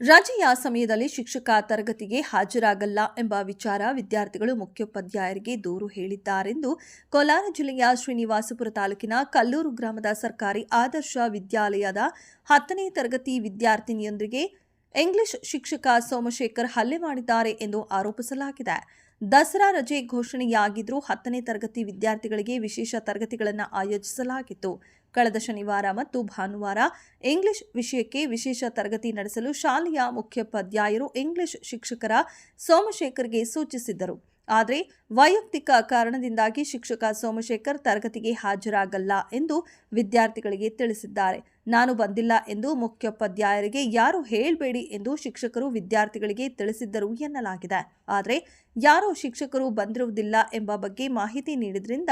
ರಜೆಯ ಸಮಯದಲ್ಲಿ ಶಿಕ್ಷಕ ತರಗತಿಗೆ ಹಾಜರಾಗಲ್ಲ ಎಂಬ ವಿಚಾರ ವಿದ್ಯಾರ್ಥಿಗಳು ಮುಖ್ಯೋಪಾಧ್ಯಾಯರಿಗೆ ದೂರು ಹೇಳಿದ್ದಾರೆಂದು ಕೋಲಾರ ಜಿಲ್ಲೆಯ ಶ್ರೀನಿವಾಸಪುರ ತಾಲೂಕಿನ ಕಲ್ಲೂರು ಗ್ರಾಮದ ಸರ್ಕಾರಿ ಆದರ್ಶ ವಿದ್ಯಾಲಯದ ಹತ್ತನೇ ತರಗತಿ ವಿದ್ಯಾರ್ಥಿನಿಯೊಂದಿಗೆ ಇಂಗ್ಲಿಷ್ ಶಿಕ್ಷಕ ಸೋಮಶೇಖರ್ ಹಲ್ಲೆ ಮಾಡಿದ್ದಾರೆ ಎಂದು ಆರೋಪಿಸಲಾಗಿದೆ. ದಸರಾ ರಜೆ ಘೋಷಣೆಯಾಗಿದ್ದರೂ ಹತ್ತನೇ ತರಗತಿ ವಿದ್ಯಾರ್ಥಿಗಳಿಗೆ ವಿಶೇಷ ತರಗತಿಗಳನ್ನು ಆಯೋಜಿಸಲಾಗಿತ್ತು. ಕಳೆದ ಶನಿವಾರ ಮತ್ತು ಭಾನುವಾರ ಇಂಗ್ಲಿಷ್ ವಿಷಯಕ್ಕೆ ವಿಶೇಷ ತರಗತಿ ನಡೆಸಲು ಶಾಲೆಯ ಮುಖ್ಯೋಪಾಧ್ಯಾಯರು ಇಂಗ್ಲಿಷ್ ಶಿಕ್ಷಕರ ಸೋಮಶೇಖರ್ಗೆ ಸೂಚಿಸಿದ್ದರು. ಆದರೆ ವೈಯಕ್ತಿಕ ಕಾರಣದಿಂದಾಗಿ ಶಿಕ್ಷಕ ಸೋಮಶೇಖರ್ ತರಗತಿಗೆ ಹಾಜರಾಗಲ್ಲ ಎಂದು ವಿದ್ಯಾರ್ಥಿಗಳಿಗೆ ತಿಳಿಸಿದ್ದಾರೆ. ನಾನು ಬಂದಿಲ್ಲ ಎಂದು ಮುಖ್ಯೋಪಾಧ್ಯಾಯರಿಗೆ ಯಾರು ಹೇಳಬೇಡಿ ಎಂದು ಶಿಕ್ಷಕರು ವಿದ್ಯಾರ್ಥಿಗಳಿಗೆ ತಿಳಿಸಿದ್ದರು ಎನ್ನಲಾಗಿದೆ. ಆದರೆ ಯಾರು ಶಿಕ್ಷಕರು ಬಂದಿರುವುದಿಲ್ಲ ಎಂಬ ಬಗ್ಗೆ ಮಾಹಿತಿ ನೀಡಿದ್ರಿಂದ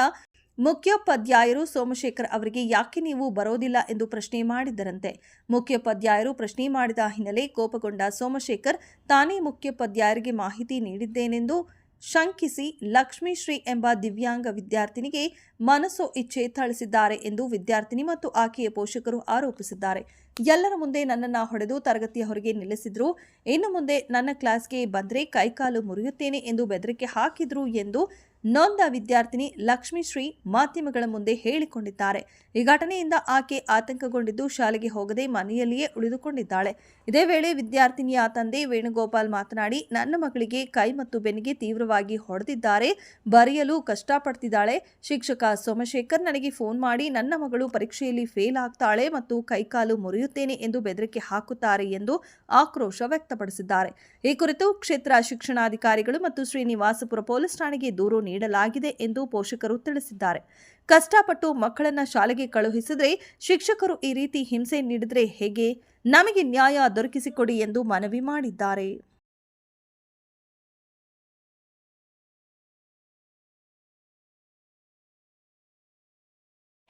ಮುಖ್ಯೋಪಾಧ್ಯಾಯರು ಸೋಮಶೇಖರ್ ಅವರಿಗೆ ಯಾಕೆ ನೀವು ಬರೋದಿಲ್ಲ ಎಂದು ಪ್ರಶ್ನೆ ಮಾಡಿದ್ದರಂತೆ. ಮುಖ್ಯೋಪಾಧ್ಯಾಯರು ಪ್ರಶ್ನೆ ಮಾಡಿದ ಹಿನ್ನೆಲೆ ಕೋಪಗೊಂಡ ಸೋಮಶೇಖರ್ ತಾನೇ ಮುಖ್ಯೋಪಾಧ್ಯಾಯರಿಗೆ ಮಾಹಿತಿ ನೀಡಿದ್ದೇನೆಂದು ಶಂಕಿಸಿ ಲಕ್ಷ್ಮೀಶ್ರೀ ಎಂಬ ದಿವ್ಯಾಂಗ ವಿದ್ಯಾರ್ಥಿನಿಗೆ ಮನಸ್ಸು ಇಚ್ಛೆ ಥಳಿಸಿದ್ದಾರೆ ಎಂದು ವಿದ್ಯಾರ್ಥಿನಿ ಮತ್ತು ಆಕೆಯ ಪೋಷಕರು ಆರೋಪಿಸಿದ್ದಾರೆ. ಎಲ್ಲರ ಮುಂದೆ ನನ್ನನ್ನು ಹೊಡೆದು ತರಗತಿಯ ಹೊರಗೆ ನಿಲ್ಲಿಸಿದ್ರು. ಇನ್ನು ಮುಂದೆ ನನ್ನ ಕ್ಲಾಸ್ಗೆ ಬಂದರೆ ಕೈಕಾಲು ಮುರಿಯುತ್ತೇನೆ ಎಂದು ಬೆದರಿಕೆ ಹಾಕಿದ್ರು ಎಂದು ನೊಂದ ವಿದ್ಯಾರ್ಥಿನಿ ಲಕ್ಷ್ಮೀಶ್ರೀ ಮಾಧ್ಯಮಗಳ ಮುಂದೆ ಹೇಳಿಕೊಂಡಿದ್ದಾರೆ. ಈ ಘಟನೆಯಿಂದ ಆಕೆ ಆತಂಕಗೊಂಡಿದ್ದು ಶಾಲೆಗೆ ಹೋಗದೆ ಮನೆಯಲ್ಲಿಯೇ ಉಳಿದುಕೊಂಡಿದ್ದಾಳೆ. ಇದೇ ವೇಳೆ ವಿದ್ಯಾರ್ಥಿನಿಯ ತಂದೆ ವೇಣುಗೋಪಾಲ್ ಮಾತನಾಡಿ, ನನ್ನ ಮಗಳಿಗೆ ಕೈ ಮತ್ತು ಬೆನ್ನಿಗೆ ತೀವ್ರವಾಗಿ ಹೊಡೆದಿದ್ದಾರೆ. ಬರೆಯಲು ಕಷ್ಟಪಡ್ತಿದ್ದಾಳೆ. ಶಿಕ್ಷಕ ಸೋಮಶೇಖರ್ ನನಗೆ ಫೋನ್ ಮಾಡಿ, ನನ್ನ ಮಗಳು ಪರೀಕ್ಷೆಯಲ್ಲಿ ಫೇಲ್ ಆಗ್ತಾಳೆ ಮತ್ತು ಕೈಕಾಲು ಮುರಿಯುತ್ತೇನೆ ಎಂದು ಬೆದರಿಕೆ ಹಾಕುತ್ತಾರೆ ಎಂದು ಆಕ್ರೋಶ ವ್ಯಕ್ತಪಡಿಸಿದ್ದಾರೆ. ಈ ಕುರಿತು ಕ್ಷೇತ್ರ ಶಿಕ್ಷಣಾಧಿಕಾರಿಗಳು ಮತ್ತು ಶ್ರೀನಿವಾಸಪುರ ಪೊಲೀಸ್ ಠಾಣೆಗೆ ದೂರು ನೀಡಲಾಗಿದೆ ಎಂದು ಪೋಷಕರು ತಿಳಿಸಿದ್ದಾರೆ. ಕಷ್ಟಪಟ್ಟು ಮಕ್ಕಳನ್ನ ಶಾಲೆಗೆ ಕಳುಹಿಸಿದ್ರೆ ಶಿಕ್ಷಕರು ಈ ರೀತಿ ಹಿಂಸೆ ನೀಡಿದ್ರೆ ಹೇಗೆ? ನಮಗೆ ನ್ಯಾಯ ದೊರಕಿಸಿಕೊಡಿ ಎಂದು ಮನವಿ ಮಾಡಿದ್ದಾರೆ.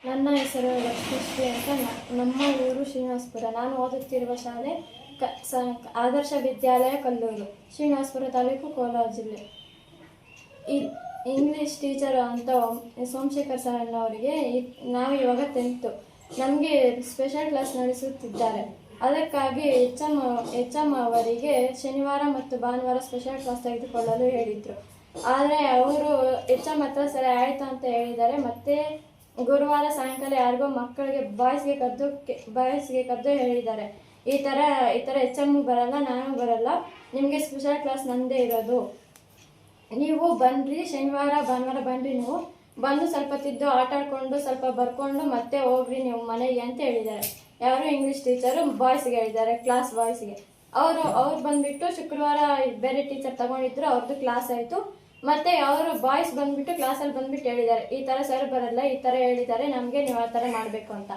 ನನ್ನ ಹೆಸರು ಲಕ್ಷ್ಮೀಶ್ರೀ ಅಂತ ನಮ್ಮ ಊರು ಶ್ರೀನಿವಾಸಪುರ. ನಾನು ಓದುತ್ತಿರುವ ಶಾಲೆ ಕ, ಸ, ಆದರ್ಶ ವಿದ್ಯಾಲಯ ಕಲ್ಲೂರು, ಶ್ರೀನಿವಾಸಪುರ ತಾಲೂಕು ಕೋಲಾರ ಜಿಲ್ಲೆ. ಈ ಇಂಗ್ಲೀಷ್ ಟೀಚರ್ ಅಂತ ಸೋಮಶೇಖರ್ ಸರ್ ಅನ್ನೋರಿಗೆ ಈ- ನಾವು ಇವಾಗ ತೆಂತು ನಮಗೆ ಸ್ಪೆಷಲ್ ಕ್ಲಾಸ್ ನಡೆಸುತ್ತಿದ್ದಾರೆ. ಅದಕ್ಕಾಗಿ ಎಚ್ ಎಂ ಎಚ್ ಎಂ ಅವರಿಗೆ ಶನಿವಾರ ಮತ್ತು ಭಾನುವಾರ ಸ್ಪೆಷಲ್ ಕ್ಲಾಸ್ ತೆಗೆದುಕೊಳ್ಳಲು ಹೇಳಿದರು. ಆದರೆ ಅವರು ಎಚ್ ಎಂ ಹತ್ರ ಸರಿ ಆಯಿತು ಅಂತ ಹೇಳಿದ್ದಾರೆ. ಮತ್ತೆ ಗುರುವಾರ ಸಾಯಂಕಾಲ ಯಾರಿಗೋ ಮಕ್ಕಳಿಗೆ ಬಾಯ್ಸ್ಗೆ ಕದ್ದು ಬಾಯ್ಸ್ಗೆ ಕದ್ದು ಹೇಳಿದ್ದಾರೆ. ಈ ಥರ ಈ ಥರ ಎಚ್ ಎಂ ಬರಲ್ಲ, ನಾನು ಬರಲ್ಲ. ನಿಮಗೆ ಸ್ಪೆಷಲ್ ಕ್ಲಾಸ್ ನಂದೇ ಇರೋದು. ನೀವು ಬನ್ನಿರಿ ಶನಿವಾರ, ಭಾನುವಾರ ಬನ್ರಿ ನೀವು. ಬಂದು ಸ್ವಲ್ಪ ತಿದ್ದು, ಆಟ ಆಡ್ಕೊಂಡು, ಸ್ವಲ್ಪ ಬರ್ಕೊಂಡು ಮತ್ತೆ ಹೋಗ್ರಿ ನೀವು ಮನೆಗೆ ಅಂತ ಹೇಳಿದ್ದಾರೆ. ಯಾರು ಇಂಗ್ಲೀಷ್ ಟೀಚರು ಬಾಯ್ಸ್ಗೆ ಹೇಳಿದ್ದಾರೆ ಕ್ಲಾಸ್ ಬಾಯ್ಸ್ಗೆ ಅವರು, ಅವ್ರು ಬಂದ್ಬಿಟ್ಟು ಶುಕ್ರವಾರ ಬೇರೆ ಟೀಚರ್ ತಗೊಂಡಿದ್ರು ಅವ್ರದ್ದು ಕ್ಲಾಸ್ ಆಯಿತು. ಮತ್ತೆ ಅವರು ಬಾಯ್ಸ್ ಬಂದ್ಬಿಟ್ಟು ಕ್ಲಾಸಲ್ಲಿ ಬಂದ್ಬಿಟ್ಟು ಹೇಳಿದ್ದಾರೆ, ಈ ಥರ ಸರ್ ಬರಲ್ಲ, ಈ ಥರ ಹೇಳಿದ್ದಾರೆ, ನಮಗೆ ನೀವು ಆ ಥರ ಮಾಡಬೇಕು ಅಂತ.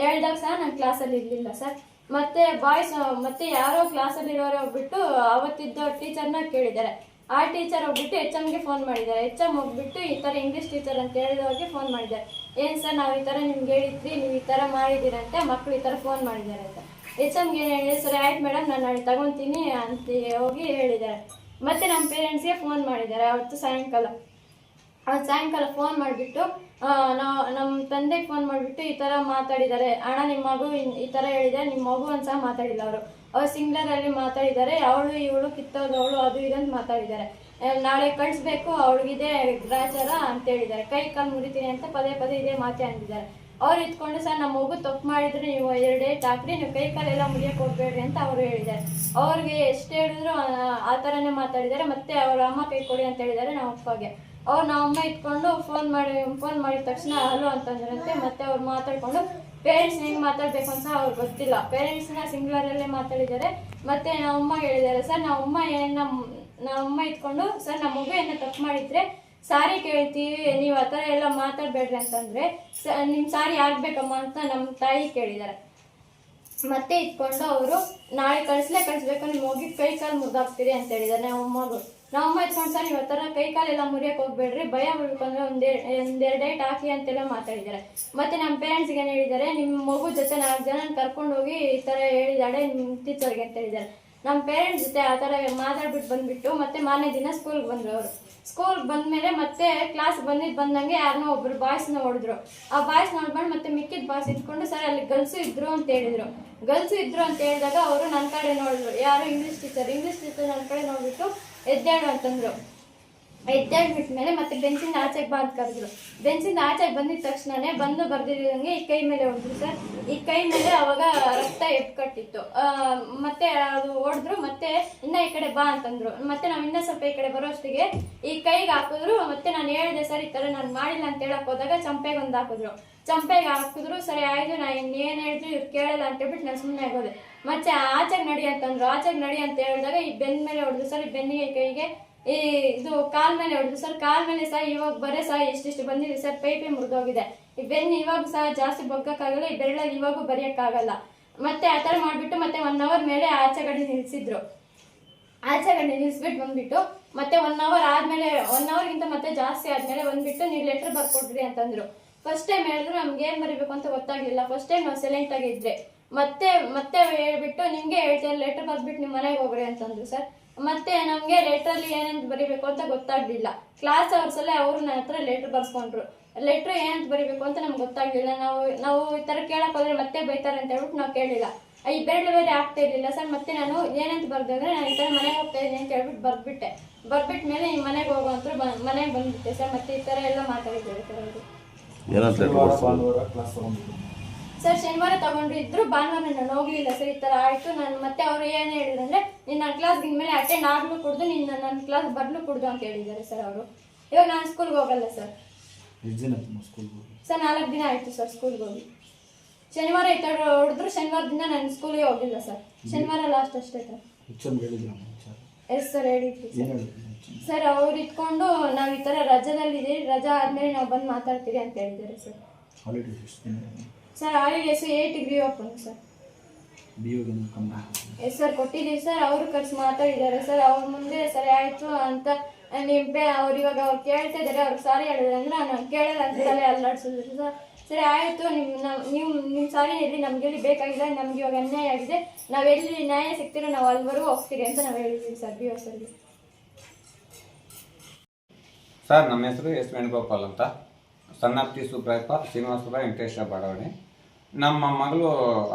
ಹೇಳ್ದಾಗ ಸಹ ನಾನು ಕ್ಲಾಸಲ್ಲಿ ಇರಲಿಲ್ಲ ಸರ್ ಮತ್ತೆ ಬಾಯ್ಸ್ ಮತ್ತೆ ಯಾರೋ ಕ್ಲಾಸಲ್ಲಿ ಇರೋರು ಹೋಗ್ಬಿಟ್ಟು ಅವತ್ತಿದ್ದ ಟೀಚರ್ನ ಕೇಳಿದ್ದಾರೆ. ಆ ಟೀಚರ್ ಹೋಗ್ಬಿಟ್ಟು ಎಚ್ ಎಮ್ಗೆ ಫೋನ್ ಮಾಡಿದ್ದಾರೆ ಎಚ್ ಎಂ ಹೋಗ್ಬಿಟ್ಟು ಈ ಥರ ಇಂಗ್ಲೀಷ್ ಟೀಚರ್ ಅಂತ ಹೇಳಿದವ್ರಿಗೆ ಫೋನ್ ಮಾಡಿದ್ದಾರೆ ಏನು ಸರ್ ನಾವು ಈ ಥರ ನಿಮ್ಗೆ ಹೇಳಿದ್ವಿ, ನೀವು ಈ ಥರ ಮಾಡಿದ್ದೀರಂತೆ ಮಕ್ಕಳು ಈ ಥರ ಫೋನ್ ಮಾಡಿದ್ದಾರೆ ಅಂತ. ಎಚ್ ಎಮ್ಗೆ ಏನು ಹೇಳಿದೆ, ಸರ್ ಆಯ್ತು ಮೇಡಮ್ ನಾನು ನಾಳೆ ತಗೊತೀನಿ ಅಂತ ಹೋಗಿ ಹೇಳಿದ್ದಾರೆ ಮತ್ತೆ ನಮ್ಮ ಪೇರೆಂಟ್ಸ್ಗೆ ಫೋನ್ ಮಾಡಿದ್ದಾರೆ. ಅವತ್ತು ಸಾಯಂಕಾಲ. ಅವತ್ತು ಸಾಯಂಕಾಲ ಫೋನ್ ಮಾಡಿಬಿಟ್ಟು ನಾವು ನಮ್ಮ ತಂದೆಗೆ ಫೋನ್ ಮಾಡಿಬಿಟ್ಟು ಈ ಥರ ಮಾತಾಡಿದ್ದಾರೆ. ಅಣ್ಣ ನಿಮ್ಮ ಮಗು ಈ ಥರ ಹೇಳಿದ್ದಾರೆ ನಿಮ್ಮ ಮಗು ಅಂತ ಸಹ ಮಾತಾಡಿಲ್ಲ ಅವರು. ಅವ್ರು ಸಿಂಗ್ಲರಲ್ಲಿ ಮಾತಾಡಿದ್ದಾರೆ, ಅವಳು ಇವಳು ಕಿತ್ತೋದವಳು ಅದು ಇದಂತ ಮಾತಾಡಿದ್ದಾರೆ. ನಾಳೆ ಕಳಿಸ್ಬೇಕು, ಅವಳಿಗಿದೆ ಗ್ರಾಚಾರ ಅಂತ ಹೇಳಿದ್ದಾರೆ. ಕೈ ಕಾಲು ಮುರಿತೀನಿ ಅಂತ ಪದೇ ಪದೇ ಇದೇ ಮಾತೇ ಅಂದಿದ್ದಾರೆ. ಅವ್ರು ಇತ್ಕೊಂಡು ಸರ್, ನಮ್ಮ ಮಗು ತಪ್ಪು ಮಾಡಿದ್ರೆ ನೀವು ಎರಡು ಹಾಕ್ರಿ ನೀವು ಕೈ ಕಾಲೆಲ್ಲ ಮುರಿಯಕ್ಕೆ ಹೋಗ್ಬೇಡ್ರಿ ಅಂತ ಅವರು ಹೇಳಿದ್ದಾರೆ. ಅವ್ರಿಗೆ ಎಷ್ಟು ಹೇಳಿದ್ರು, ಆ ಥರನೇ ಮಾತಾಡಿದ್ದಾರೆ. ಮತ್ತೆ ಅವ್ರ ಅಮ್ಮ ಕೈ ಕೊಡಿ ಅಂತ ಹೇಳಿದ್ದಾರೆ ನಮ್ಮ ಅಪ್ಪಗೆ ಅವ್ರು ನಮ್ಮ ಅಮ್ಮ ಇಟ್ಕೊಂಡು ಫೋನ್ ಮಾಡಿ ಫೋನ್ ಮಾಡಿದ ತಕ್ಷಣ ಹಲೋ ಅಂತಂದ್ರಂತೆ ಮತ್ತೆ ಅವ್ರು ಮಾತಾಡ್ಕೊಂಡು ಪೇರೆಂಟ್ಸ್ ಹೆಂಗೆ ಮಾತಾಡಬೇಕು ಅಂತ ಅವ್ರು ಗೊತ್ತಿಲ್ಲ. ಪೇರೆಂಟ್ಸ್ನ ಸಿಂಗ್ಲರಲ್ಲೇ ಮಾತಾಡಿದ್ದಾರೆ. ಮತ್ತೆ ನಮ್ಮ ಅಮ್ಮ ಹೇಳಿದ್ದಾರೆ, ಸರ್ ನಮ್ಮ ಅಮ್ಮ ಏನು ನಮ್ಮ ನಮ್ಮ ಅಮ್ಮ ಇಟ್ಕೊಂಡು, ಸರ್ ನಮ್ಮ ಮಗು ಏನೋ ತಪ್ಪು ಮಾಡಿದ್ರೆ ಸಾರಿ ಕೇಳ್ತೀವಿ. ನೀವು ಆ ಥರ ಎಲ್ಲ ಮಾತಾಡಬೇಡ್ರಿ ಅಂತಂದರೆ ಸ ನಿಮ್ಮ ಸಾರಿ ಆಗ್ಬೇಕಮ್ಮ ಅಂತ ನಮ್ಮ ತಾಯಿ ಕೇಳಿದ್ದಾರೆ. ಮತ್ತೆ ಇಟ್ಕೊಂಡು ಅವರು, ನಾಳೆ ಕಳಿಸ್ಲೇ ಕಳಿಸ್ಬೇಕು ನಿಮ್ಮ ಹೋಗಿ ಕೈ ಕಾಲು ಮುರಿದಾಕ್ತೀರಿ ಅಂತ ಹೇಳಿದ್ದಾರೆ ನಮ್ಮ ಅಮ್ಮಗೂ ನಮ್ಮ ಅಮ್ಮ ಇಟ್ಕೊಂಡು, ಸರ್ ನೀವು ಥರ ಕೈ ಕಾಲೆಲ್ಲ ಮುರಿಯಕ್ಕೆ ಹೋಗ್ಬೇಡ್ರಿ, ಭಯ ಅಂದ್ರೆ ಒಂದೇ ಒಂದೆರಡು ಡೇಟ್ ಹಾಕಿ ಅಂತೆಲ್ಲ ಮಾತಾಡಿದ್ದಾರೆ. ಮತ್ತೆ ನಮ್ಮ ಪೇರೆಂಟ್ಸ್ಗೆ ಏನು ಹೇಳಿದ್ದಾರೆ ನಿಮ್ಮ ಮಗು ಜೊತೆ ನಾಲ್ಕು ಜನ ಕರ್ಕೊಂಡು ಹೋಗಿ ಈ ಥರ ಹೇಳಿದಾಳೆ ನಿಮ್ಮ ಟೀಚರ್ಗೆ ಅಂತ ಹೇಳಿದ್ದಾರೆ. ನಮ್ಮ ಪೇರೆಂಟ್ಸ್ ಜೊತೆ ಆ ಥರ ಮಾತಾಡ್ಬಿಟ್ಟು ಬಂದ್ಬಿಟ್ಟು ಮತ್ತೆ ಮಾರನೇ ದಿನ ಸ್ಕೂಲ್ಗೆ ಬಂದರು ಅವರು. ಸ್ಕೂಲ್ಗೆ ಬಂದಮೇಲೆ ಮತ್ತೆ ಕ್ಲಾಸ್ ಬಂದಿದ್ದು ಬಂದಂಗೆ ಯಾರನ್ನೋ ಒಬ್ರು ಬಾಯ್ಸ್ನ ಹೊಡೆದ್ರು. ಆ ಬಾಯ್ಸ್ ನೋಡ್ಕೊಂಡು ಮತ್ತೆ ಮಿಕ್ಕಿದ ಬಾಯ್ಸ್ ಇಟ್ಕೊಂಡು, ಸರ್, ಅಲ್ಲಿ ಗರ್ಲ್ಸು ಇದ್ರು ಅಂತ ಹೇಳಿದ್ರು. ಗರ್ಲ್ಸು ಇದ್ರು ಅಂತ ಹೇಳಿದಾಗ ಅವರು ನನ್ನ ಕಡೆ ನೋಡಿದ್ರು. ಯಾರು ಇಂಗ್ಲೀಷ್ ಟೀಚರ್ ಇಂಗ್ಲೀಷ್ ಟೀಚರ್ ನನ್ನ ಕಡೆ ನೋಡ್ಬಿಟ್ಟು ಎದ್ದೇಳು ಅಂತಂದ್ರು. ಎದ್ದೇಳ್ಬಿಟ್ಮೇಲೆ ಮತ್ತೆ ಬೆಂಚಿಂದ ಆಚೆಗೆ ಬಾ ಅಂತ ಕರೆದ್ರು. ಬೆಂಚಿಂದ ಆಚೆಗೆ ಬಂದಿದ ತಕ್ಷಣನೇ ಬಂದು ಬರ್ದಿದ್ದಂಗೆ ಈ ಕೈ ಮೇಲೆ ಹೊಡೆದ್ರು ಸರ್. ಈ ಕೈ ಮೇಲೆ ಅವಾಗ ರಕ್ತ ಎಪ್ಕಟ್ಟಿತ್ತು ಕಟ್ಟಿತ್ತು. ಮತ್ತೆ ಅದು ಹೊಡೆದ್ರು, ಮತ್ತೆ ಇನ್ನ ಈ ಕಡೆ ಬಾ ಅಂತಂದ್ರು. ಮತ್ತೆ ನಾವು ಇನ್ನ ಸ್ವಲ್ಪ ಈ ಕಡೆ ಬರೋಷ್ಟಿಗೆ ಈ ಕೈಗೆ ಹಾಕಿದ್ರು, ಮತ್ತೆ ನಾನು ಹೇಳಿದೆ ಸರ್ ಈ ತರ ನಾನು ಮಾಡಿಲ್ಲ ಅಂತ ಹೇಳಕ್ ಹೋದಾಗ ಚಂಪೆಗೆ ಒಂದು ಹಾಕಿದ್ರು. ಚಂಪೆಗೆ ಹಾಕಿದ್ರು, ಸರಿ ಆಯ್ತು, ನಾ ಇನ್ನೇನು ಹೇಳಿದ್ರು ಇವ್ರು ಕೇಳಲ್ಲ ಅಂತ ಹೇಳ್ಬಿಟ್ಟು ನಾನು ಸುಮ್ಮನೆ ಆಗೋದೆ. ಮತ್ತೆ ಆಚೆಗೆ ನಡಿ ಅಂತಂದ್ರು. ಆಚೆಗೆ ನಡಿ ಅಂತ ಹೇಳಿದಾಗ ಈ ಬೆನ್ನ ಮೇಲೆ ಹೊಡೆದ್ರು ಸರ್ ಬೆನ್ನಿಗೆ ಕೈಗೆ ಈ ಇದು ಕಾಲ್ ಮೇಲೆ ಹೊಡೆದು ಸರ್, ಕಾಲ್ ಮೇಲೆ ಸಹ ಇವಾಗ ಬರೇ ಸಹ ಎಷ್ಟಿಷ್ಟು ಬಂದಿದೆ ಸರ್, ಪೈಪೆ ಮುರಿದೋಗಿದೆ. ಈ ಬೆನ್ನು ಇವಾಗ ಸಹ ಜಾಸ್ತಿ ಬಗ್ಗಕ್ಕಾಗಲ್ಲ ಈ ಬೆರಳಲ್ಲಿ ಇವಾಗೂ ಬರೆಯೋಕ್ಕಾಗಲ್ಲ. ಮತ್ತೆ ಆ ಥರ ಮಾಡಿಬಿಟ್ಟು ಮತ್ತೆ ಒನ್ ಅವರ್ ಮೇಲೆ ಆಚೆ ಕಡೆ ನಿಲ್ಲಿಸಿದ್ರು ಆಚೆ ಕಡೆ ನಿಲ್ಲಿಸ್ಬಿಟ್ಟು ಬಂದ್ಬಿಟ್ಟು ಮತ್ತೆ ಒನ್ ಅವರ್ ಆದ್ಮೇಲೆ ಒನ್ ಅವರ್ಗಿಂತ ಮತ್ತೆ ಜಾಸ್ತಿ ಆದ್ಮೇಲೆ ಬಂದ್ಬಿಟ್ಟು ನೀವು ಲೆಟರ್ ಬರ್ಕೊಡ್ರಿ ಅಂತಂದ್ರು. ಫಸ್ಟ್ ಟೈಮ್ ಹೇಳಿದ್ರು ನಮ್ಗೆ ಏನ್ ಬರೀಬೇಕು ಅಂತ ಗೊತ್ತಾಗ್ಲಿಲ್ಲ. ಫಸ್ಟ್ ಟೈಮ್ ನಾವು ಸೈಲೆಂಟ್ ಆಗಿದ್ರೆ ಮತ್ತೆ ಮತ್ತೆ ಹೇಳ್ಬಿಟ್ಟು ನಿಮ್ಗೆ ಹೇಳ್ತೇನೆ ಲೆಟರ್ ಬರ್ದ್ಬಿಟ್ಟು ನಿಮ್ಮ ಮನೆಗೆ ಹೋಗ್ರಿ ಅಂತಂದ್ರು ಸರ್. ಮತ್ತೆ ನಮ್ಗೆ ಲೆಟರ್ ಅಲ್ಲಿ ಏನಂತ ಬರೀಬೇಕು ಅಂತ ಗೊತ್ತಾಗ್ಲಿಲ್ಲ. ಕ್ಲಾಸ್ ಅವರ್ಸ್ ಅಲ್ಲೇ ಅವರು ನನ್ನ ಹತ್ರ ಲೆಟರ್ ಬರ್ಸ್ಕೊಂಡ್ರು. ಲೆಟ್ರ್ ಏನಂತ ಬರೀಬೇಕು ಅಂತ ನಮ್ಗೆ ಗೊತ್ತಾಗ್ಲಿಲ್ಲ. ನಾವು ನಾವು ಈ ತರ ಕೇಳಕ್ ಹೋದ್ರೆ ಮತ್ತೆ ಬೈತಾರೆ ಅಂತ ಹೇಳ್ಬಿಟ್ಟು ನಾವು ಕೇಳಿಲ್ಲ. ಈ ಬೆರಳು ಬೇರೆ ಆಗ್ತಾ ಇರ್ಲಿಲ್ಲ ಸರ್ ಮತ್ತೆ ನಾನು ಏನಂತ ಬರ್ದೆ ಅಂದ್ರೆ ನಾನು ಈ ತರ ಮನೆಗೆ ಹೋಗ್ತಾ ಇದ್ದೀನಿ ಅಂತ ಹೇಳ್ಬಿಟ್ಟು ಬರ್ಬಿಟ್ಟೆ ಬರ್ಬಿಟ್ಟ ಮೇಲೆ ಈ ಮನೆಗೆ ಹೋಗುವಂತ ಮನೆಗೆ ಬಂದ್ಬಿಟ್ಟೆ ಸರ್ ಮತ್ತೆ ಈ ತರ ಎಲ್ಲ ಮಾತಾಡಿದ್ದೇವೆ ಸರ್ ಅವರು. ಶನಿವಾರ ತಗೊಂಡಿದ್ರು ಸರ್ ಶನಿವಾರ ತಗೊಂಡ್ರು ಇದ್ರು ಭಾನುವಾರ ನಾನು ಹೋಗ್ಲಿಲ್ಲ ಸರ್ ಈ ತರ ಆಯ್ತು. ನಾನು ಮತ್ತೆ ಅವ್ರು ಏನು ಹೇಳಿದ್ರು ಅಂದ್ರೆ ನೀನು ನನ್ನ ಕ್ಲಾಸ್ ಮೇಲೆ ಅಟೆಂಡ್ ಆಗ್ಲು ಕೊಡ್ದು ನಿನ್ನ ನನ್ನ ಕ್ಲಾಸ್ ಬರ್ಲು ಕೊಡ್ದು ಅಂತ ಹೇಳಿದ್ದಾರೆ ಸರ್ ಅವರು. ಇವಾಗ ನಾನು ಸ್ಕೂಲ್ಗೆ ಹೋಗಲ್ಲ ಸರ್. ಸರ್ ನಾಲ್ಕು ದಿನ ಆಯ್ತು ಸರ್ ಸ್ಕೂಲ್ಗೆ ಹೋಗಿ. ಶನಿವಾರ ಈ ತರ ಹೊಡೆದ್ರು ದಿನ ನಾನು ಸ್ಕೂಲಿಗೆ ಹೋಗಿಲ್ಲ ಸರ್. ಶನಿವಾರ ಲಾಸ್ಟ್ ಅಷ್ಟೇ ಸರ್. ಎಸ್ ಸರ್ ಹೇಳಿದ್ವಿ ಸರ್. ಹೇಳಿದ್ರು? ಸರ್ ಅವ್ರು ಇಟ್ಕೊಂಡು ನಾವು ಈ ತರ ರಜಾದಲ್ಲಿದ್ದೀವಿ ರಜಾ ಆದಮೇಲೆ ನಾವು ಬಂದು ಮಾತಾಡ್ತೀರಿ ಅಂತ ಹೇಳಿದ್ದಾರೆ sir. Sir holidays eight degree open sir B ಯುಗೆ ಕಮ್ಮಿ ಎಸ್ ಸರ್ ಕೊಟ್ಟಿದ್ದೀವಿ ಸರ್ ಅವರು ಖರ್ಚು ಮಾತಾಡಿದ್ದಾರೆ ಸರ್ ಅವ್ರ ಮುಂದೆ ಸರಿ ಆಯ್ತು ಅಂತ ನಿಂಪೆ ಅವ್ರು ಇವಾಗ ಅವ್ರು ಕೇಳ್ತಾ ಇದ್ದಾರೆ ಅವ್ರಿಗೆ ಸಾರಿ ಹೇಳಿದ್ರೆ ಅಂದ್ರೆ ನಾನು ಕೇಳಲ್ಲ ಅಂತ ತಲೆ ಅಲ್ಲಾಡ್ಸಿದ್ರು ಸರ್ ಸರಿ ಆಯಿತು. ನಿಮ್ಮ ನಾವು ನೀವು ನಿಮ್ಮ ಸಾರಿ ಹೇಳಿ ನಮ್ಗೆ ಇಲ್ಲಿ ಬೇಕಾಗಿಲ್ಲ ನಮ್ಗೆ ಇವಾಗ ಅನ್ಯಾಯ ಆಗಿದೆ. ನಾವು ಎಲ್ಲಿ ನ್ಯಾಯ ಸಿಗ್ತೀರೋ ನಾವು ಅಲ್ಲಿವರೆಗೂ ಹೋಗ್ತೀರಿ ಅಂತ ನಾವು ಹೇಳಿದ್ದೀವಿ ಸರ್ ಬಿ ಓ ಸರ್ಗೆ ಸರ್ ನಮ್ಮ ಹೆಸರು ಎಸ್ ವೇಣುಗೋಪಾಲ್ ಅಂತ. ಸನ್ನಪ್ತಿ ಸುಬ್ರಾಯಪ್ಪ ಶ್ರೀನಿವಾಸಪುರ ವೆಂಕಟೇಶ್ವರ ಬಡಾವಣೆ. ನಮ್ಮ ಮಗಳು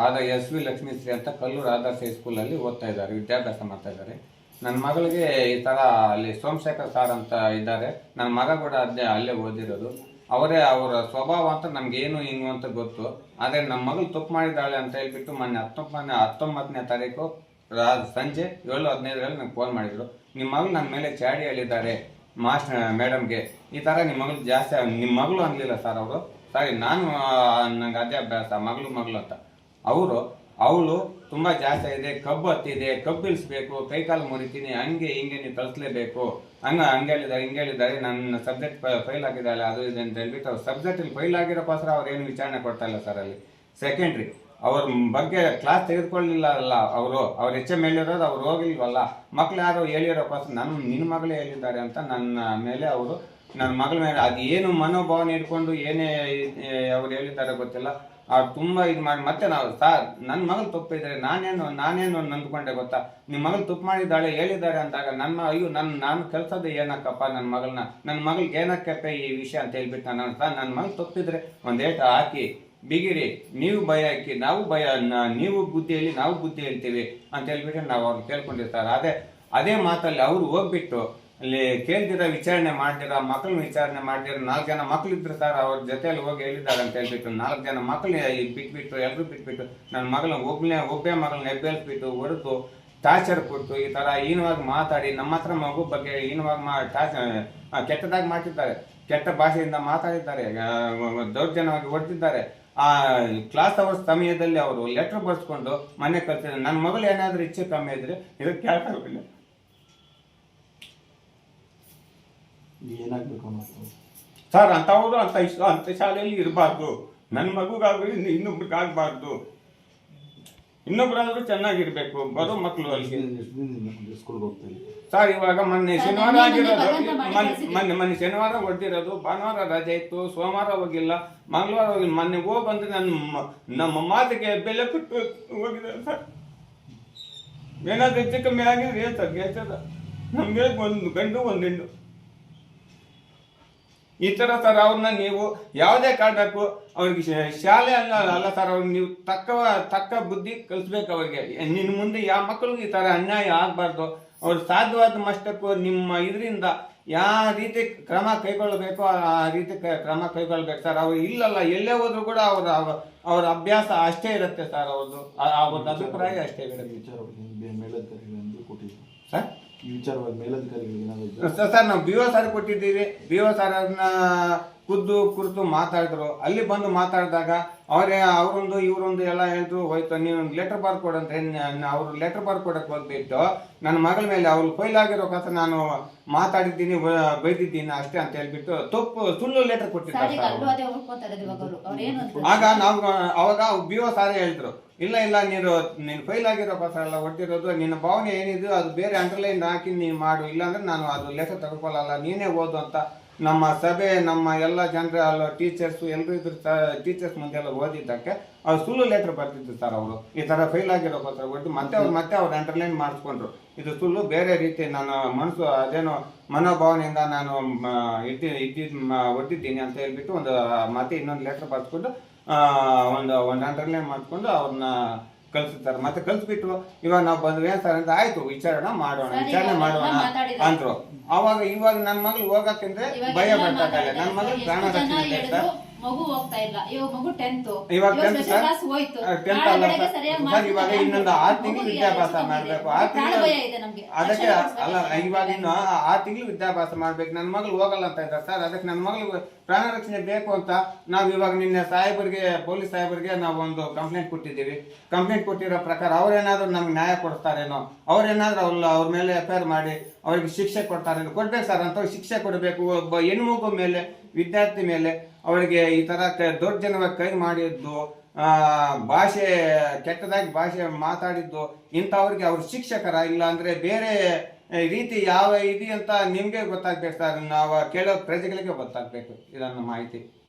ಆದ ಎಸ್ ವಿ ಲಕ್ಷ್ಮೀಶ್ರೀ ಅಂತ ಕಲ್ಲೂರು ಆದರ್ಶ ಹೈಸ್ಕೂಲಲ್ಲಿ ಓದ್ತಾ ಇದ್ದಾರೆ, ವಿದ್ಯಾಭ್ಯಾಸ ಮಾಡ್ತಾ ಇದ್ದಾರೆ. ನನ್ನ ಮಗಳಿಗೆ ಈ ಥರ ಅಲ್ಲಿ ಸೋಮಶೇಖರ್ ಸಾರ್ ಅಂತ ಇದ್ದಾರೆ. ನನ್ನ ಮಗ ಕೂಡ ಅದೇ ಅಲ್ಲೇ ಓದಿರೋದು. ಅವರೇ ಅವರ ಸ್ವಭಾವ ಅಂತ ನಮಗೇನು ಹಿಂಗು ಅಂತ ಗೊತ್ತು. ಆದರೆ ನಮ್ಮ ಮಗಳು ತಪ್ಪು ಮಾಡಿದ್ದಾಳೆ ಅಂತ ಹೇಳ್ಬಿಟ್ಟು ಮೊನ್ನೆ ಹತ್ತೊಂಬತ್ತನೇ ಹತ್ತೊಂಬತ್ತನೇ ತಾರೀಕು ಸಂಜೆ ಏಳು ಹದಿನೈದರಲ್ಲಿ ನನಗೆ ಫೋನ್ ಮಾಡಿದ್ರು. ನಿಮ್ಮ ಮಗಳು ನನ್ನ ಮೇಲೆ ಚಾಡಿ ಹೇಳಿದ್ದಾರೆ ಮಾಸ್ಟರ್, ಮೇಡಮ್ಗೆ. ಈ ಥರ ನಿಮ್ಮ ಮಗಳು ಜಾಸ್ತಿ ನಿಮ್ಮ ಮಗಳು ಅನ್ಲಿಲ್ಲ ಸರ್ ಅವರು. ಸಾರಿ, ನಾನು ನಂಗೆ ಅದೇ ಅಭ್ಯಾಸ, ಮಗಳು ಮಗಳು ಅಂತ. ಅವರು, ಅವಳು ತುಂಬ ಜಾಸ್ತಿ ಇದೆ, ಕಬ್ಬು ಹತ್ತಿದೆ, ಕಬ್ಬು ಇಳಿಸ್ಬೇಕು ಕೈಕಾಲು ಮುರಿತೀನಿ, ಹಂಗೆ ಹಿಂಗೆ ನೀವು ಕಳಿಸ್ಲೇಬೇಕು ಹಂಗ, ಹಂಗೆ ಹೇಳಿದ್ದಾರೆ ಹಿಂಗೆ ಹೇಳಿದ್ದಾರೆ ನನ್ನ ಸಬ್ಜೆಕ್ಟ್ ಫೈಲ್ ಆಗಿದ್ದಾಳೆ ಅದು ಇದೆ ಅಂತ ಹೇಳ್ಬಿಟ್ಟು ಅವ್ರು ಸಬ್ಜೆಕ್ಟಲ್ಲಿ ಫೈಲ್ ಆಗಿರೋಕ್ಕೋಸ್ಕರ ಅವ್ರು ಏನು ವಿಚಾರಣೆ ಕೊಡ್ತಾ ಇಲ್ಲ ಸರ್ ಅಲ್ಲಿ. ಸೆಕೆಂಡ್ರಿ, ಅವ್ರ ಬಗ್ಗೆ ಕ್ಲಾಸ್ ತೆಗೆದುಕೊಳ್ಳಿಲ್ಲ ಅಲ್ಲ ಅವರು ಅವ್ರ ಎಂ ಹೇಳಿರೋದು ಅವ್ರು ಹೋಗಿಲ್ವಲ್ಲ, ಮಕ್ಳು ಹೇಳಿರೋ ಹೇಳಿರೋಕ್ಕೋಸ್ಕರ ನನ್ನ ನಿನ್ನ ಮಗಳೇ ಹೇಳಿದ್ದಾರೆ ಅಂತ ನನ್ನ ಮೇಲೆ ಅವರು ನನ್ನ ಮಗಳ ಮೇಲೆ ಅದು ಏನು ಮನೋಭಾವನೆ ಇಟ್ಕೊಂಡು ಏನೇ ಅವ್ರು ಹೇಳಿದ್ದಾರೆ ಗೊತ್ತಿಲ್ಲ. ಅವ್ರು ತುಂಬ ಇದು ಮಾಡಿ ಮತ್ತೆ ನಾವು, ಸಾರ್ ನನ್ನ ಮಗಳು ತಪ್ಪಿದ್ರೆ ನಾನೇನು ನಾನೇನು ನಂದ್ಕೊಂಡೆ ಗೊತ್ತಾ? ನಿಮ್ಮ ಮಗಳು ತಪ್ಪು ಮಾಡಿದ್ದಾಳೆ, ಹೇಳಿದ್ದಾರೆ ಅಂದಾಗ ನನ್ನ, ಅಯ್ಯೋ ನನ್ನ ನಾನು ಕೆಲಸದ ಏನಕ್ಕಪ್ಪ ನನ್ನ ಮಗಳನ್ನ? ನನ್ನ ಮಗಳಿಗೆ ಏನಕ್ಕಪ್ಪ ಈ ವಿಷಯ ಅಂತ ಹೇಳ್ಬಿಟ್ಟು ನಾನು? ಸರ್ ನನ್ನ ಮಗಳು ತಪ್ಪಿದ್ರೆ ಒಂದು ಏಟ ಹಾಕಿ, ಬಿಗಿರಿ, ನೀವು ಭಯ ಹಾಕಿ, ನಾವು ಭಯ ನೀವು ಬುದ್ಧಿ ಹೇಳಿ ನಾವು ಬುದ್ಧಿ ಹೇಳ್ತೀವಿ ಅಂತ ಹೇಳ್ಬಿಟ್ಟು ನಾವು ಅವ್ರು ಕೇಳ್ಕೊಂಡಿರ್ತಾರೆ. ಅದೇ ಅದೇ ಮಾತಲ್ಲಿ ಅವರು ಹೋಗ್ಬಿಟ್ಟು ಅಲ್ಲಿ ಕೇಳ್ದಿರ ವಿಚಾರಣೆ ಮಾಡ್ದಿರ ಮಕ್ಕಳನ್ನ ವಿಚಾರಣೆ ಮಾಡ್ದಿರ ನಾಲ್ಕು ಜನ ಮಕ್ಳು ಇದ್ರು ಸರ್ ಅವ್ರ ಜೊತೆಯಲ್ಲಿ ಹೋಗಿ ಹೇಳಿದ್ದಾರೆ ಅಂತ ಹೇಳ್ಬಿಟ್ಟು, ನಾಲ್ಕು ಜನ ಮಕ್ಕಳು ಬಿಟ್ಬಿಟ್ಟು ಎಲ್ಲರೂ ಬಿಟ್ಬಿಟ್ಟು ನನ್ನ ಮಗಳನ್ನ ಒಬ್ಬನೇ ಒಬ್ಬೇ ಮಗಳನ್ನ ಎಬ್ಬೇಲ್ಸ್ಬಿಟ್ಟು ಹೊಡೆದು, ಟಾರ್ಚರ್ ಕೊಟ್ಟು ಈ ಥರ ಹೀನವಾಗಿ ಮಾತಾಡಿ, ನಮ್ಮ ಹತ್ರ ಮಗು ಬಗ್ಗೆ ಹೀನವಾಗಿ ಮಾ, ಟಾರ್ಚ್ ಕೆಟ್ಟದಾಗಿ ಮಾಡ್ತಿದ್ದಾರೆ. ಕೆಟ್ಟ ಭಾಷೆಯಿಂದ ಮಾತಾಡಿದ್ದಾರೆ ದೌರ್ಜನ್ಯವಾಗಿ ಹೊಡೆದಿದ್ದಾರೆ. ಆ, ಕ್ಲಾಸ್ ಅವರ್ ಸಮಯದಲ್ಲಿ ಅವರು ಲೆಟ್ರ್ ಬರ್ಸ್ಕೊಂಡು ಮನೆ ಕಳ್ಸಿದ್ದಾರೆ. ನನ್ನ ಮಗಳು ಏನಾದರೂ ಇಚ್ಛೆ ಕಮ್ಮಿ ಇದ್ರೆ ಇದಕ್ಕೆ ಕೇಳ್ತಾವಿಲ್ಲ ಏನಾಗಬೇಕು ಅನ್ನೋದು ಸರ್ ಅಂಥವರು ಅಂತ ಇಷ್ಟ ಅಂತ ಶಾಲೆಯಲ್ಲಿ ಇರಬಾರ್ದು. ನನ್ನ ಮಗುಗಾಗಲಿ ಇನ್ನೊಬ್ರಿಗಾಗಬಾರ್ದು ಇನ್ನೊಬ್ರಾದ್ರೂ ಚೆನ್ನಾಗಿರ್ಬೇಕು ಬರೋ ಮಕ್ಕಳು ಅಲ್ಲಿ. ಸ್ಕೂಲ್ಗೆ ಹೋಗ್ತೀನಿ ಸರ್ ಇವಾಗ ಮೊನ್ನೆ ಶನಿವಾರ ಮೊನ್ನೆ ಆಗಿರೋದು ಮೊನ್ನೆ- ಮೊನ್ನೆ ಮೊನ್ನೆ ಶನಿವಾರ ಹೊಡೆದಿರೋದು ಭಾನುವಾರ ರಜೆ ಇತ್ತು ಸೋಮವಾರ ಹೋಗಿಲ್ಲ ಮಂಗಳವಾರ ಹೋಗಿಲ್ಲ ಮೊನ್ನೆ ಹೋಗಿ ಬಂದ್ರೆ ನನ್ನ ಮ- ನಮ್ಮ ಮಾತಿಗೆ ಬೆಲೆ ಕೊಟ್ಟು ಹೋಗಿದೆ ಸರ್. ಏನಾದ್ರು ಹೆಚ್ಚು ಕಮ್ಮಿ ಆಗಿದ್ರೆ ಏನು ಸರ್ ನಮ್ಗೆ ನಮಗೆ ಒಂದು ಗಂಡು ಒಂದು ಹೆಣ್ಣು. ಈ ಥರ ಸರ್ ಅವ್ರನ್ನ ನೀವು ಯಾವುದೇ ಕಾರಣಕ್ಕೂ ಅವ್ರಿಗೆ ಶಾಲೆ ಅಲ್ಲ ಅಲ್ಲ ಸರ್ ಅವ್ರಿಗೆ ನೀವು ತಕ್ಕ ತಕ್ಕ ಬುದ್ಧಿ ಕಲಿಸ್ಬೇಕು ಅವ್ರಿಗೆ. ನಿನ್ನ ಮುಂದೆ ಯಾವ ಮಕ್ಕಳಿಗೂ ಈ ಥರ ಅನ್ಯಾಯ ಆಗಬಾರ್ದು. ಅವ್ರು ಸಾಧ್ಯವಾದ ಮಷ್ಟಕ್ಕೂ ನಿಮ್ಮ ಇದರಿಂದ ಯಾವ ರೀತಿ ಕ್ರಮ ಕೈಗೊಳ್ಳಬೇಕು ಆ ರೀತಿ ಕ್ರಮ ಕೈಗೊಳ್ಬೇಕು ಸರ್ ಅವ್ರು ಇಲ್ಲಲ್ಲ ಎಲ್ಲೇ ಹೋದ್ರು ಕೂಡ ಅವರ ಅವ್ರ- ಅಭ್ಯಾಸ ಅಷ್ಟೇ ಇರುತ್ತೆ ಸರ್ ಅವ್ರದ್ದು. ಆ- ಅವ್ರದ್ದು ಅಭಿಪ್ರಾಯ ಅಷ್ಟೇ ಇರುತ್ತೆ ಸರ್ ವಿಚಾರವಾಗಿ ಮೇಲಧಿಕಾರಿಗಳಿಗೆ ಏನಾದ್ರು? ಸರ್ ನಾವು ಬಿ ಓ ಸಾರ್ ಕೊಟ್ಟಿದ್ದೀವಿ ಬಿ ಓ ಸಾರ್ ಅದನ್ನ ಖುದ್ದು ಕುರಿತು ಮಾತಾಡಿದ್ರು. ಅಲ್ಲಿ ಬಂದು ಮಾತಾಡಿದಾಗ ಅವರೇ ಅವರೊಂದು ಇವರೊಂದು ಎಲ್ಲ ಹೇಳಿದ್ರು ಹೋಯ್ತು. ನೀವು ಲೆಟರ್ ಬಾರ್ ಕೊಡಂತ ಅವ್ರು ಲೆಟರ್ ಬಾರ್ ಕೊಡಕ್ಕೆ ಹೋಗ್ಬಿಟ್ಟು ನನ್ನ ಮಗಳ ಮೇಲೆ ಅವ್ರು ಫೈಲ್ ಆಗಿರೋ ಕಥ ನಾನು ಮಾತಾಡಿದ್ದೀನಿ ಬೈದಿದ್ದೀನಿ ಅಷ್ಟೇ ಅಂತ ಹೇಳ್ಬಿಟ್ಟು ತಪ್ಪು ಸುಳ್ಳು ಲೆಟರ್ ಕೊಟ್ಟಿದ್ದಾರೆ ಆಗ ನಾವು ಅವಾಗ ಬಿ ಓ ಸಾರೇ ಹೇಳಿದ್ರು. ಇಲ್ಲ ಇಲ್ಲ ನೀನು ನೀನು ಫೈಲ್ ಆಗಿರೋ ಪತ್ರ ಎಲ್ಲ ಹೊಟ್ಟಿರೋದು ನಿನ್ನ ಭಾವನೆ ಏನಿದೆ ಅದು ಬೇರೆ ಅಂಡರ್ಲೈನ್ ಹಾಕಿ ನೀನು ಮಾಡು. ಇಲ್ಲಾಂದ್ರೆ ನಾನು ಅದು ಲೆಟರ್ ತಗೊಳ್ಳಲ್ಲ ನೀನೇ ಓದು ಅಂತ ನಮ್ಮ ಸಭೆ ನಮ್ಮ ಎಲ್ಲ ಜನರ ಅಲ್ಲ ಟೀಚರ್ಸು ಎಲ್ಲರೂ ಇದ್ರ ಟೀಚರ್ಸ್ ಮುಂದೆಲ್ಲ ಓದಿದ್ದಕ್ಕೆ ಅವ್ರು ಸುಳ್ಳು ಲೆಟರ್ ಬರ್ತಿದ್ರು ಸರ್ ಅವರು. ಈ ಥರ ಫೈಲ್ ಆಗಿರೋ ಪತ್ರ ಕೊಟ್ಟು ಮತ್ತೆ ಅವ್ರು ಮತ್ತೆ ಅವ್ರು ಅಂಡರ್ಲೈನ್ ಮಾಡಿಸ್ಕೊಂಡ್ರು. ಇದು ಸುಳ್ಳು ಬೇರೆ ರೀತಿ ನಾನು ಮನಸ್ಸು ಅದೇನೋ ಮನೋಭಾವನೆಯಿಂದ ನಾನು ಇದ್ದ ಮ- ಒಟ್ಟಿದ್ದೀನಿ ಅಂತ ಹೇಳ್ಬಿಟ್ಟು ಒಂದು ಮತ್ತೆ ಇನ್ನೊಂದು ಲೆಟ್ರ್ ಬರ್ಸ್ಕೊಂಡು ಆ, ಒಂದು ಒಂದು ಅಂಡರ್ಲೈನ್ ಮಾಡಿಕೊಂಡು ಅವ್ರನ್ನ ಕಳ್ಸುತ್ತಾರೆ. ಮತ್ತೆ ಕಳ್ಸಿಬಿಟ್ಟು ಇವಾಗ ನಾವು ಬಂದ್ವಿ ಏನ್ ಸರ್ ಅಂತ ಆಯ್ತು ವಿಚಾರಣೆ ಮಾಡೋಣ ವಿಚಾರಣೆ ಮಾಡೋಣ ಅಂದ್ರು. ಅವಾಗ ಇವಾಗ ನನ್ನ ಮಗಳು ಹೋಗಕ್ಕಿಂದ್ರೆ ಭಯ ಬರ್ತಾ ನನ್ನ ಮಗಳು. ಪ್ರಾಣ ರಕ್ಷಣೆ ಮಗು ಹೋಗ್ತಾ ಇಲ್ಲ. ಇವಾಗ ಮಗು ಟೆಂತ್ ಇವಾಗ ಟೆಂತ್ ಸರ್? ಕ್ಲಾಸ್ ಹೋಯ್ತು. ಟೆಂತ್ ಅಲ್ಲ ಸರ್? ಇವಾಗ ಇನ್ನೊಂದು. ಆರು ತಿಂಗಳು ವಿದ್ಯಾಭ್ಯಾಸ ಮಾಡಬೇಕು? ಆರು ತಿಂಗಳು ಅದಕ್ಕೆ ಅಲ್ಲ ಇವಾಗ ಇನ್ನು ಆರು ತಿಂಗಳು ವಿದ್ಯಾಭ್ಯಾಸ ಮಾಡ್ಬೇಕು. ನನ್ನ ಮಗಳು ಹೋಗಲ್ಲ ಅಂತ ಇದ್ದಾರೆ ಸರ್. ಅದಕ್ಕೆ ನನ್ನ ಮಗಳು ಪ್ರಾಣ ರಕ್ಷಣೆ ಬೇಕು ಅಂತ ನಾವು ಇವಾಗ ನಿನ್ನೆ ಸಾಹೇಬರಿಗೆ ಪೊಲೀಸ್ ಸಾಹೇಬರಿಗೆ ನಾವು ಒಂದು ಕಂಪ್ಲೇಂಟ್ ಕೊಟ್ಟಿದ್ದೀವಿ. ಕಂಪ್ಲೇಂಟ್ ಕೊಟ್ಟಿರೋ ಪ್ರಕಾರ ಅವ್ರೇನಾದ್ರೂ ನಮ್ಗೆ ನ್ಯಾಯ ಕೊಡ್ತಾರೇನೋ ಅವ್ರೇನಾದ್ರೂ ಅವ್ರ ಅವ್ರ ಮೇಲೆ ಎಫ್ ಐ ಆರ್ ಮಾಡಿ ಅವ್ರಿಗೆ ಶಿಕ್ಷೆ ಕೊಡ್ತಾರೇನೋ ಕೊಡ್ಬೇಕು ಸರ್. ಅಂತ ಶಿಕ್ಷೆ ಕೊಡಬೇಕು. ಒಬ್ಬ ಹೆಣ್ಮಗು ಮೇಲೆ ವಿದ್ಯಾರ್ಥಿ ಮೇಲೆ ಅವಳಿಗೆ ಈ ತರ ದೌರ್ಜನ್ಯ ಕೈ ಮಾಡಿದ್ದು ಭಾಷೆ, ಕೆಟ್ಟದಾಗಿ ಭಾಷೆ ಮಾತಾಡಿದ್ದು, ಇಂಥವ್ರಿಗೆ ಅವ್ರ ಶಿಕ್ಷಕರ ಇಲ್ಲ ಅಂದ್ರೆ ಬೇರೆ ರೀತಿ ಯಾವ ಇದೆ ಅಂತ ನಿಮ್ಗೆ ಗೊತ್ತಾಗ್ಬೇಕು ಸರ್. ನಾವು ಕೇಳೋ ಪ್ರಜೆಗಳಿಗೆ ಗೊತ್ತಾಗ್ಬೇಕು ಇದನ್ನ ಮಾಹಿತಿ.